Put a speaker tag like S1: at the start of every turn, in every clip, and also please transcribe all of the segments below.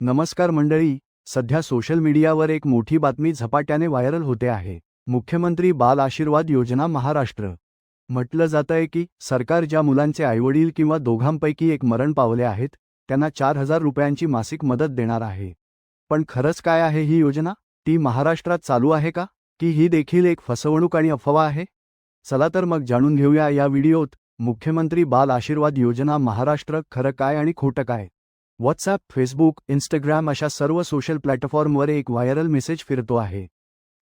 S1: नमस्कार मंडळी सध्या सोशल मीडियावर एक मोठी बातमी झपाट्याने व्हायरल होते आहे. मुख्यमंत्री बाल आशीर्वाद योजना महाराष्ट्र. म्हटलं जातंय की सरकार ज्या मुलांचे आईवडील किंवा दोघांपैकी एक मरण पावले आहेत त्यांना चार हजार रुपयांची मासिक मदत देणार आहे. पण खरंच काय आहे ही योजना? ती महाराष्ट्रात चालू आहे का? की ही देखील एक फसवणूक आणि अफवा आहे? चला तर मग जाणून घेऊया या व्हिडिओत मुख्यमंत्री बाल आशीर्वाद योजना महाराष्ट्र खरं काय आणि खोटं काय? व्हॉट्सॲप फेसबुक इंस्टाग्राम अशा सर्व सोशल प्लॅटफॉर्मवर एक व्हायरल मेसेज फिरतो आहे.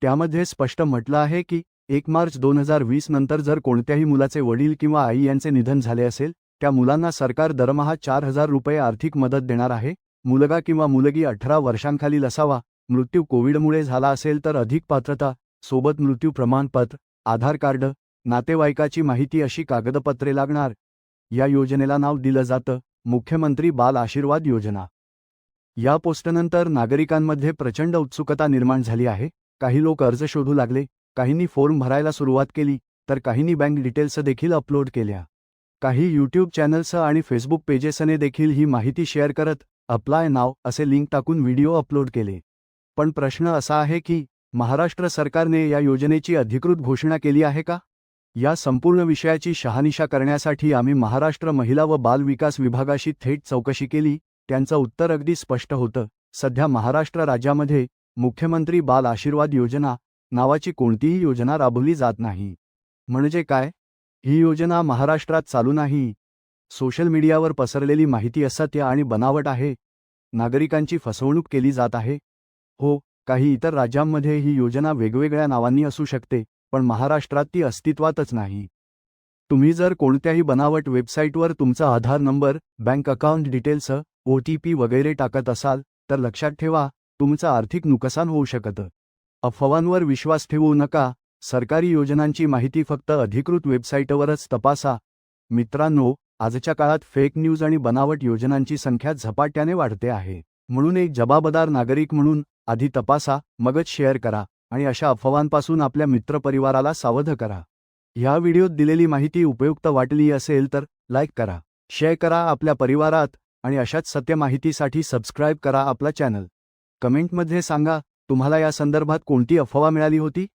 S1: त्यामध्ये स्पष्ट म्हटलं आहे की एक मार्च दोन हजार वीस नंतर जर कोणत्याही मुलाचे वडील किंवा आई यांचे निधन झाले असेल त्या मुलांना सरकार दरमहा चार हजार रुपये आर्थिक मदत देणार आहे मुलगा किंवा मुलगी अठरा वर्षांखालील असावा मृत्यू कोविडमुळे झाला असेल तर अधिक पात्रता सोबत मृत्यू प्रमाणपत्र आधार कार्ड नातेवाईकाची माहिती अशी कागदपत्रे लागणार. या योजनेला नाव दिलं जातं. मुख्यमंत्री बाल आशीर्वाद योजना. या पोस्टनंतर नागरिकांमध्ये प्रचंड उत्सुकता निर्माण झाली आहे. काही लोक अर्ज शोधू लागले काहींनी फॉर्म भरायला सुरुवात केली तर काहींनी बँक डिटेल्स देखील अपलोड केल्या. काही यूट्यूब चॅनल्स आणि फेसबुक पेजेसने देखील ही माहिती शेअर करत अप्लाय नाव असे लिंक टाकून व्हिडिओ अपलोड केले. पण प्रश्न असा आहे की महाराष्ट्र सरकारने या योजनेची अधिकृत घोषणा केली आहे का? या संपूर्ण विषयाची शहानिशा करण्यासाठी आम्ही महाराष्ट्र महिला व बाल विकास विभागाशी थेट चौकशी केली. त्यांचं उत्तर अगदी स्पष्ट होतं. सध्या महाराष्ट्र राज्यामध्ये मुख्यमंत्री बाल आशीर्वाद योजना नावाची कोणतीही योजना राबवली जात नाही. म्हणजे काय? ही योजना महाराष्ट्रात चालू नाही. सोशल मीडियावर पसरलेली माहिती असत्य आणि बनावट आहे. नागरिकांची फसवणूक केली जात आहे. हो काही इतर राज्यांमध्ये ही योजना वेगवेगळ्या नावांनी असू शकते. पण महाराष्ट्रात ती अस्तित्वातच नाही. तुम्ही जर कोणत्याही बनावट वेबसाईटवर तुमचा Aadhaar number bank account details O T P वगैरे टाकत असाल तर लक्षात ठेवा तुमचं आर्थिक नुकसान होऊ शकतं. अफवांवर विश्वास ठेवू नका सरकारी योजनांची माहिती फक्त अधिकृत वेबसाईटवरच तपासा. मित्रांनो आजच्या काळात फेक न्यूज आणि बनावट योजनांची संख्या झपाट्याने वाढते आहे. म्हणून एक जबाबदार नागरिक म्हणून आधी तपासा मगच शेअर करा. आणि अशा अफवांपासून आपल्या मित्रपरिवाराला सावध करा. ह्या व्हिडिओत दिलेली माहिती उपयुक्त वाटली असेल तर लाईक करा शेअर करा आपल्या परिवारात आणि अशाच सत्य माहितीसाठी सबस्क्राईब करा आपला चॅनल. कमेंटमध्ये सांगा तुम्हाला या संदर्भात कोणती अफवा मिळाली होती?